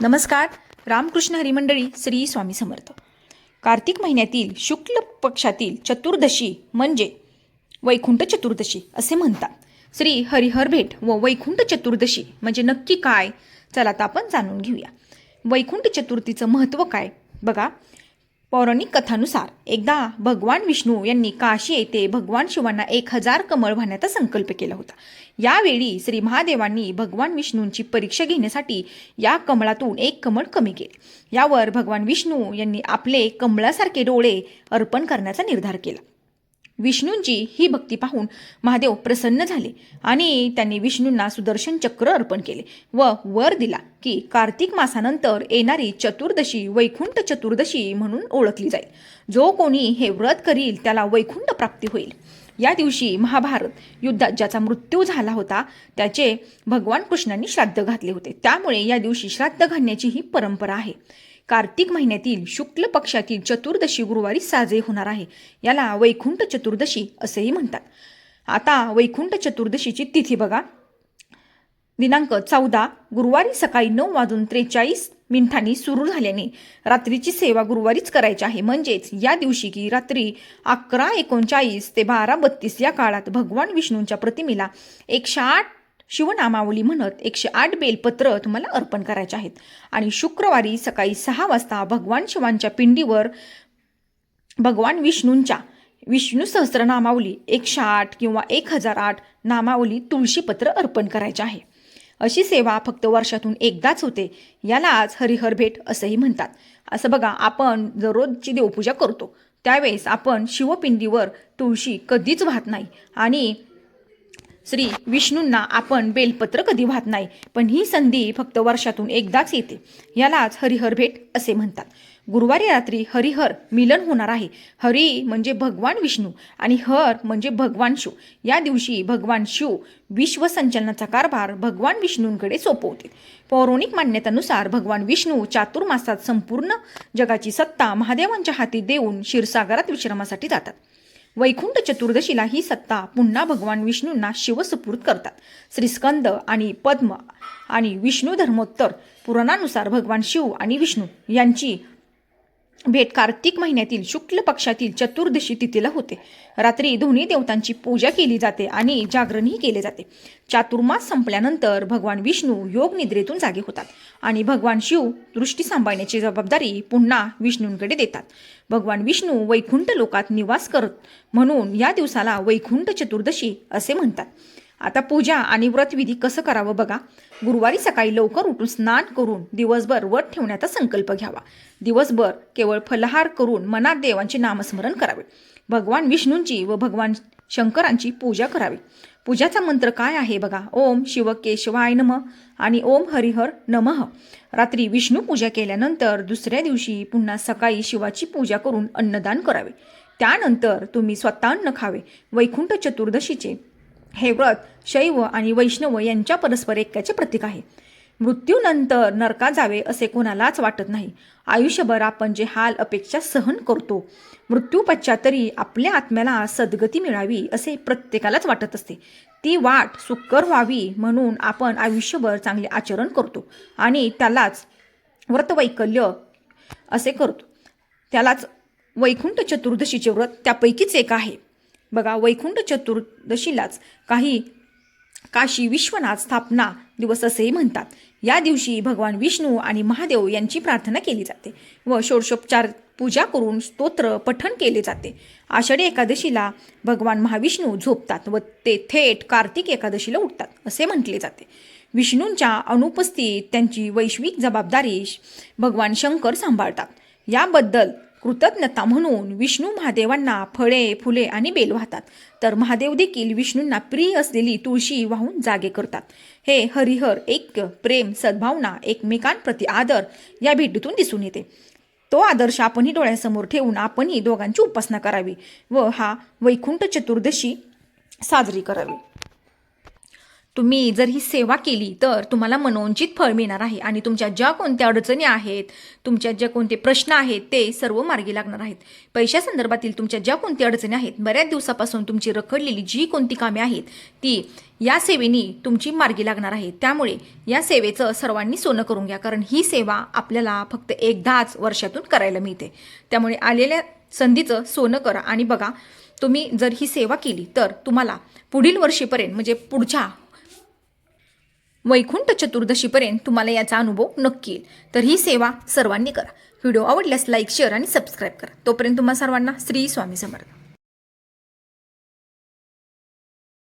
नमस्कार. रामकृष्ण हरिमंडळी श्री स्वामी समर्थ. कार्तिक महिन्यातील शुक्ल पक्षातील चतुर्दशी म्हणजे वैकुंठ चतुर्दशी असे म्हणतात. श्री हरिहर भेट व वैकुंठ चतुर्दशी म्हणजे नक्की काय? चला तर आपण जाणून घेऊया. वैकुंठ चतुर्थीचं महत्त्व काय? बघा. पौराणिक कथानुसार एकदा भगवान विष्णू यांनी काशी येथे भगवान शिवांना एक हजार कमळ वाहण्याचा संकल्प केला होता. यावेळी श्री महादेवांनी भगवान विष्णूंची परीक्षा घेण्यासाठी या कमळातून एक कमळ कमी केले. यावर भगवान विष्णू यांनी आपले कमळासारखे डोळे अर्पण करण्याचा निर्धार केला. विष्णूंची ही भक्ती पाहून महादेव प्रसन्न झाले आणि त्यांनी विष्णूंना सुदर्शन चक्र अर्पण केले व वर दिला की कार्तिक मासानंतर येणारी चतुर्दशी वैकुंठ चतुर्दशी म्हणून ओळखली जाईल. जो कोणी हे व्रत करील त्याला वैकुंठ प्राप्ती होईल. या दिवशी महाभारत युद्धात ज्याचा मृत्यू झाला होता. त्याचे भगवान कृष्णांनी श्राद्ध घातले होते. त्यामुळे या दिवशी श्राद्ध घालण्याची ही परंपरा आहे. कार्तिक महिन्यातील शुक्ल पक्षातील चतुर्दशी गुरुवारी साजरी होणार आहे. याला वैकुंठ चतुर्दशी असेही म्हणतात. आता वैकुंठ चतुर्दशीची तिथी बघा. दिनांक चौदा गुरुवारी सकाळी नऊ वाजून त्रेचाळीस मिनिटांनी सुरू झाल्याने रात्रीची सेवा गुरुवारीच करायची आहे. म्हणजेच या दिवशी की रात्री अकरा एकोणचाळीस ते बारा बत्तीस या काळात भगवान विष्णूंच्या प्रतिमेला एकशे आठ शिवनामावली म्हणत एकशे आठ बेलपत्र तुम्हाला अर्पण करायचे आहेत. आणि शुक्रवारी सकाळी सहा वाजता भगवान शिवांच्या पिंडीवर भगवान विष्णूंच्या विष्णू सहस्रनामावली एकशे आठ किंवा एक हजार आठ नामावली तुळशीपत्र अर्पण करायचे आहे. अशी सेवा फक्त वर्षातून एकदाच होते. यालाच हरिहर भेट असंही म्हणतात. असं बघा आपण दररोजची देवपूजा करतो. त्यावेळेस आपण शिवपिंडीवर तुळशी कधीच वाहत नाही. आणि श्री विष्णूंना आपण बेलपत्र कधी वाहत नाही पण ही संधी फक्त वर्षातून एकदाच येते. यालाच हरिहर भेट असे म्हणतात. गुरुवारी रात्री हरिहर मिलन होणार आहे. हरी म्हणजे भगवान विष्णू आणि हर म्हणजे भगवान शिव. या दिवशी भगवान शिव विश्वसंचलनाचा कारभार भगवान विष्णूंकडे सोपवतील. पौराणिक मान्यतेनुसार भगवान विष्णू चातुर्मासात संपूर्ण जगाची सत्ता महादेवांच्या हाती देऊन क्षीरसागरात विश्रामासाठी जातात. वैकुंठ चतुर्दशीला ही सत्ता पुन्हा भगवान विष्णूंना शिवसुपूर्त करतात. श्रीस्कंद आणि पद्म आणि विष्णू धर्मोत्तर पुराणानुसार भगवान शिव आणि विष्णू यांची भेट कार्तिक महिन्यातील शुक्ल पक्षातील चतुर्दशी तिथीला होते. रात्री दोन्ही देवतांची पूजा केली जाते आणि जागरणही केले जाते. चातुर्मास संपल्यानंतर भगवान विष्णू योग निद्रेतून जागे होतात आणि भगवान शिव दृष्टी सांभाळण्याची जबाबदारी पुन्हा विष्णूंकडे देतात. भगवान विष्णू वैकुंठ लोकात निवास करत म्हणून या दिवसाला वैकुंठ चतुर्दशी असे म्हणतात. आता पूजा आणि व्रतविधी कसं करावं बघा. गुरुवारी सकाळी लवकर उठून स्नान करून दिवसभर व्रत ठेवण्याचा संकल्प घ्यावा. दिवसभर केवळ फलहार करून मनात देवांचे नामस्मरण करावे. भगवान विष्णूंची व भगवान शंकरांची पूजा करावी. पूजाचा मंत्र काय आहे बघा? ओम शिव केशवाय नम आणि ओम हरिहर नमः. रात्री विष्णू पूजा केल्यानंतर दुसऱ्या दिवशी पुन्हा सकाळी शिवाची पूजा करून अन्नदान करावे. त्यानंतर तुम्ही स्वतः अन्न खावे. वैकुंठ चतुर्दशीचे हे व्रत शैव आणि वैष्णव यांच्या परस्पर ऐक्याचे प्रतीक आहे. मृत्यूनंतर नरका जावे असे कोणालाच वाटत नाही. आयुष्यभर आपण जे हाल अपेक्षा सहन करतो मृत्यूपश्चात तरी आपल्या आत्म्याला सद्गती मिळावी असे प्रत्येकालाच वाटत असते. ती वाट सुकर व्हावी म्हणून आपण आयुष्यभर चांगले आचरण करतो आणि त्यालाच व्रतवैकल्य असे करतो. त्यालाच वैकुंठ चतुर्दशीचे व्रत त्यापैकीच एक आहे. बघा वैकुंठ चतुर्दशीलाच काही काशी विश्वनाथ स्थापना दिवस असेही म्हणतात. या दिवशी भगवान विष्णू आणि महादेव यांची प्रार्थना केली जाते व षोडशोपचार पूजा करून स्तोत्र पठण केले जाते. आषाढी एकादशीला भगवान महाविष्णू झोपतात व ते थेट कार्तिक एकादशीला उठतात असे म्हटले जाते. विष्णूंच्या अनुपस्थित त्यांची वैश्विक जबाबदारी भगवान शंकर सांभाळतात. याबद्दल कृतज्ञता म्हणून विष्णू महादेवांना फळे फुले आणि बेल वाहतात. तर महादेव देखील विष्णूंना प्रिय असलेली तुळशी वाहून जागे करतात. हे हरिहर ऐक्य प्रेम सद्भावना एकमेकांप्रती आदर या भेटीतून दिसून येते. तो आदर्श आपणही डोळ्यासमोर ठेवून आपणही दोघांची उपासना करावी व हा वैकुंठ चतुर्दशी साजरी करावी. तुम्ही जर ही सेवा केली तर तुम्हाला मनोंचित फळ मिळणार आहे आणि तुमच्या ज्या कोणत्या अडचणी आहेत तुमच्या ज्या कोणते प्रश्न आहेत ते सर्व मार्गी लागणार आहेत. पैशासंदर्भातील तुमच्या ज्या कोणत्या अडचणी आहेत बऱ्याच दिवसापासून तुमची रखडलेली जी कोणती कामे आहेत ती या सेवेनी तुमची मार्गी लागणार आहे. त्यामुळे या सेवेचं सर्वांनी सोनं करून घ्या कारण ही सेवा आपल्याला फक्त एकदाच वर्षातून करायला मिळते. त्यामुळे आलेल्या संधीचं सोनं करा आणि बघा तुम्ही जर ही सेवा केली तर तुम्हाला पुढील वर्षीपर्यंत म्हणजे पुढच्या वैकुंठ चतुर्दशीपर्यंत तुम्हाला याचा अनुभव नक्की येईल. तर ही सेवा सर्वांनी करा. व्हिडिओ आवडल्यास लाईक शेअर आणि सबस्क्राईब करा. तोपर्यंत तुम्हा सर्वांना श्री स्वामी समर्थ.